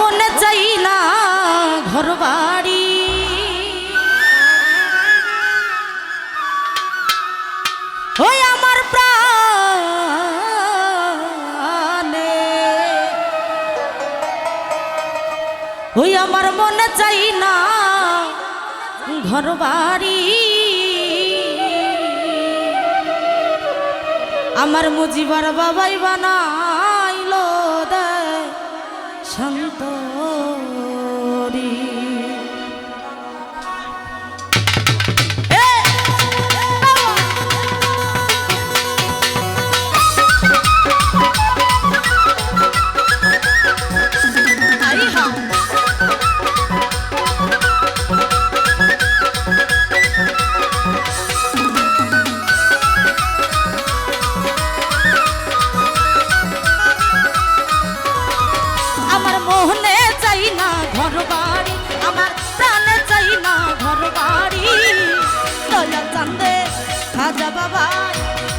মনে চাই না ঘর বাড়ি ওই আমার প্রাণে। ওই আমার মনে চাই না ঘর বাড়ি আমার মুজিবার বাবাই বানা খাজা বাবা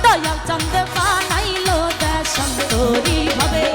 দয়াল চন্দ্র বানাইলো দেশ সুন্দরী হবে।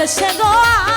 গেছে গো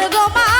gotta go my